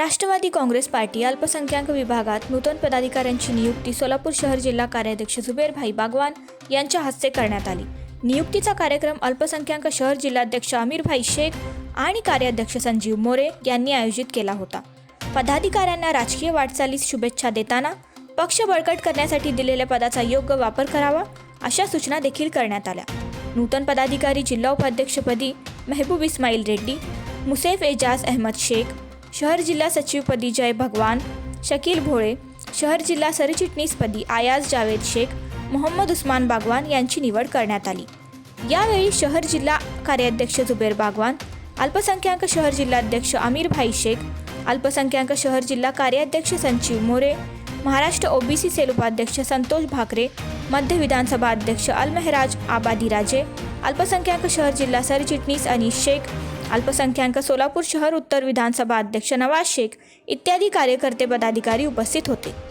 Rashtrawadi Congress party अल्पसंख्याक विभागात नूतन पदाधिकाऱ्यांची नियुक्ती सोलापूर शहर जिल्हा कार्याध्यक्ष जुबेरभाई बागवान यांच्या हस्ते करण्यात आली. नियुक्तीचा कार्यक्रम अल्पसंख्याक शहर जिल्हाध्यक्ष अमीरभाई शेख आणि कार्याध्यक्ष संजीव मोरे यांनी आयोजित केला होता. पदाधिकाऱ्यांना राजकीय वाटचालीस शुभेच्छा देताना पक्ष बळकट करण्यासाठी दिलेल्या पदाचा योग्य वापर करावा अशा सूचना देखील करण्यात आल्या. नूतन पदाधिकारी जिल्हा उपाध्यक्षपदी मेहबूब इस्माईल रेड्डी मुसेफ एजाज अहमद शेख शहर जिल्हा सचिवपदी जय भगवान शकील भोळे शहर जिल्हा सरचिटणीसपदी आयाज जावेद शेख मोहम्मद उस्मान बागवान यांची निवड करण्यात आली. यावेळी शहर जिल्हा कार्याध्यक्ष जुबेर बागवान अल्पसंख्याक शहर जिल्हाध्यक्ष आमिर भाई शेख अल्पसंख्याक शहर जिल्हा कार्याध्यक्ष संजीव मोरे महाराष्ट्र ओबीसी सेल उपाध्यक्ष संतोष भाकरे मध्य विधानसभा अध्यक्ष अलमेहराज आबादी राजे अल्पसंख्याक शहर जिल्हा सरचिटणीस अनिश शेख अल्पसंख्याक सोलापूर शहर उत्तर विधानसभा अध्यक्ष नवाज शेख इत्यादी कार्यकर्ते पदाधिकारी उपस्थित होते.